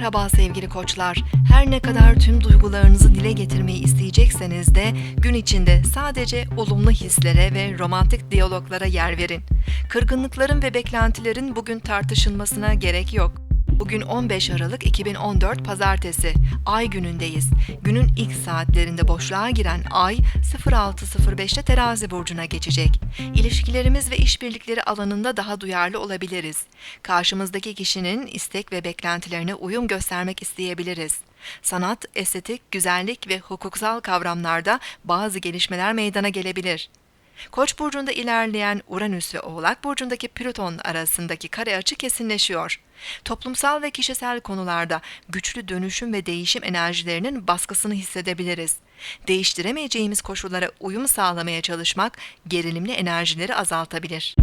Merhaba sevgili koçlar. Her ne kadar tüm duygularınızı dile getirmeyi isteyecekseniz de gün içinde sadece olumlu hislere ve romantik diyaloglara yer verin. Kırgınlıkların ve beklentilerin bugün tartışılmasına gerek yok. Bugün 15 Aralık 2014 Pazartesi. Ay günündeyiz. Günün ilk saatlerinde boşluğa giren Ay 06.05'te Terazi burcuna geçecek. İlişkilerimiz ve işbirlikleri alanında daha duyarlı olabiliriz. Karşımızdaki kişinin istek ve beklentilerine uyum göstermek isteyebiliriz. Sanat, estetik, güzellik ve hukuksal kavramlarda bazı gelişmeler meydana gelebilir. Koç burcunda ilerleyen Uranüs ve Oğlak burcundaki Plüton arasındaki kare açı kesinleşiyor. Toplumsal ve kişisel konularda güçlü dönüşüm ve değişim enerjilerinin baskısını hissedebiliriz. Değiştiremeyeceğimiz koşullara uyum sağlamaya çalışmak gerilimli enerjileri azaltabilir.